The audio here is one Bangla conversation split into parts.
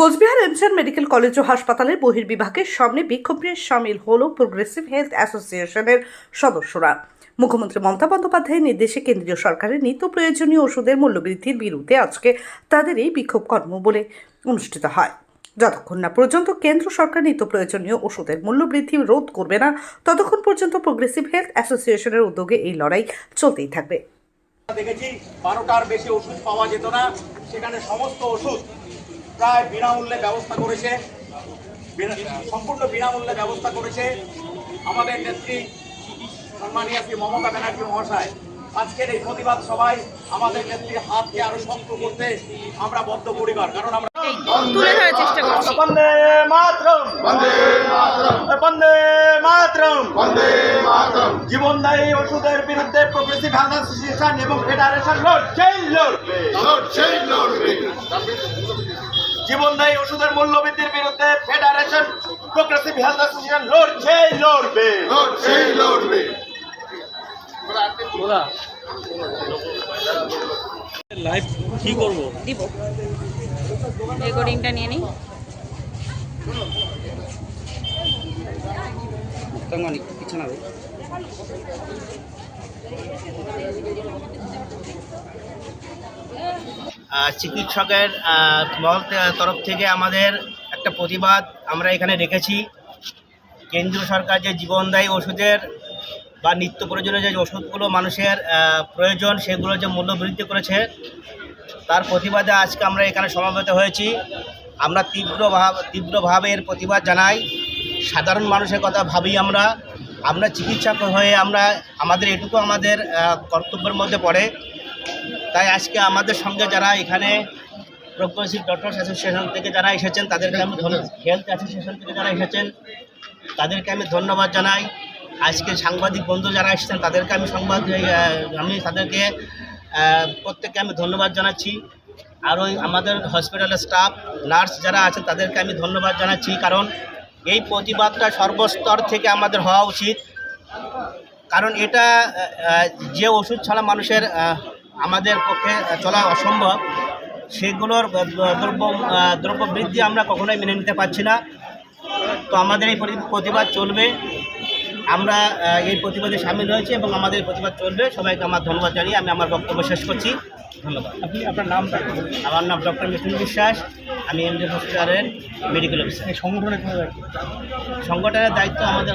কোচবিহার এমসিআর মেডিকেল কলেজ ও হাসপাতালের বহির্বিভাগের সামনে বিক্ষোভ নিয়ে সামিল হল প্রোগ্রেসিভ হেলথ অ্যাসোসিয়েশনের সদস্যরা। মুখ্যমন্ত্রী মমতা বন্দ্যোপাধ্যায়ের নির্দেশে কেন্দ্রীয় সরকারের নিত্য প্রয়োজনীয় ওষুধের মূল্যবৃদ্ধির বিরুদ্ধে আজকে তাদের এই বিক্ষোভ কর্ম বলে অনুষ্ঠিত হয়। যতক্ষণ না পর্যন্ত কেন্দ্র সরকার নিত্য প্রয়োজনীয় ওষুধের মূল্য বৃদ্ধি রোধ করবে না, ততক্ষণ পর্যন্ত প্রোগ্রেসিভ হেলথ অ্যাসোসিয়েশনের উদ্যোগে এই লড়াই চলতেই থাকবে। দেখেছি বারোটার বেশি ওষুধ পাওয়া যেত না, সেখানে সমস্ত ওষুধ প্রায় বিনামূল্যে ব্যবস্থা করেছে। সম্পূর্ণ বিনামূল্যে ব্যবস্থা করেছে আমাদের নেত্রী সম্মানীয় শ্রী মমতা ব্যানার্জি মহাশয়। আজকের এই প্রতিবাদ সবাই আমাদের নেত্রীর হাতকে আরও শক্ত করতে আমরা বদ্ধ পরিবার কারণ আমরা তুলে ধরার চেষ্টা করছি। বন্দে মাতরম। বন্দে মাতরম। বন্দে মাতরম। জীবনদায়ী ওষুধের বিরুদ্ধে প্রগ্রেসিভ হেলথ অ্যাসোসিয়েশন এবং ফেডারেশন লড়ছেই লড়বে লড়ছেই লড়বে। জীবনদায়ী ওষুধের মূল্য বৃদ্ধির বিরুদ্ধে ফেডারেশন প্রগ্রেসিভ হেলথ অ্যাসোসিয়েশন লড়ছেই লড়বে। লড়ছেই লড়বে। লাইভ কি করব? দিব। রেকর্ডিংটা নিয়ে নি নিই আহ, চিকিৎসকের মহল তরফ থেকে আমাদের একটা প্রতিবাদ আমরা এখানে রেখেছি। কেন্দ্রীয় সরকার যে জীবনদায়ী ওষুধের বা নিত্য প্রয়োজনীয় যে ওষুধগুলো মানুষের প্রয়োজন সেগুলো যে মূল্য বৃদ্ধি করেছে, তার প্রতিবাদে আজকে আমরা এখানে সমাবেত হয়েছি। আমরা তীব্রভাবে তীব্রভাবে এর প্রতিবাদ জানাই। সাধারণ মানুষের কথা ভাবি আমরা। আমরা চিকিৎসক হয়ে আমরা, আমাদের এটুকু আমাদের কর্তব্যের মধ্যে পড়ে। তাই আজকে আমাদের সঙ্গে যারা এখানে প্রগ্রেসিভ ডক্টরস অ্যাসোসিয়েশন থেকে যারা এসেছেন, তাদেরকে আমি হেলথ অ্যাসোসিয়েশন থেকে যারা এসেছেন, তাদেরকে আমি ধন্যবাদ জানাই। আজকে সাংবাদিক বন্ধু যারা এসেছেন, তাদেরকে আমি সংবাদ আমি তাদেরকে প্রত্যেককে আমি ধন্যবাদ জানাচ্ছি। আর ওই আমাদের হসপিটালের স্টাফ নার্স যারা আছেন, তাদেরকে আমি ধন্যবাদ জানাচ্ছি। কারণ এই প্রতিবাদটা সর্বস্তর থেকে আমাদের হওয়া উচিত। কারণ এটা যে ওষুধ ছাড়া মানুষের আমাদের পক্ষে চলা অসম্ভব। সেগুলোর দ্রব্য দ্রব্য বৃদ্ধি আমরা কখনোই মেনে নিতে পারছি না। তো আমাদের এই প্রতিবাদ চলবে। আমরা এই প্রতিবাদে সামিল হয়েছি এবং আমাদের এই প্রতিবাদ চলবে। সবাইকে আমার ধন্যবাদ জানিয়ে আমি আমার বক্তব্য শেষ করছি। ধন্যবাদ। আপনি আপনার নামটা? আমার নাম ডক্টর মিঠুন বিশ্বাস। আমি এম এমডি হসপিটালের মেডিকেল অফিসার এই সংগঠনের সংগঠনের দায়িত্ব আমাদের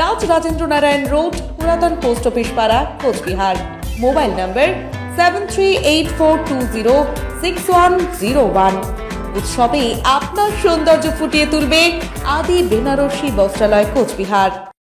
Raj Rajendra Narayan road, পুরাতন পোস্ট অফিস পাড়া, Cooch Behar. Mobile number seven three eight four two zero six one zero one উৎসবে আপনার সৌন্দর্য ফুটিয়ে তুলবে আদি বেনারসি বস্ত্রালয়, কোচবিহার।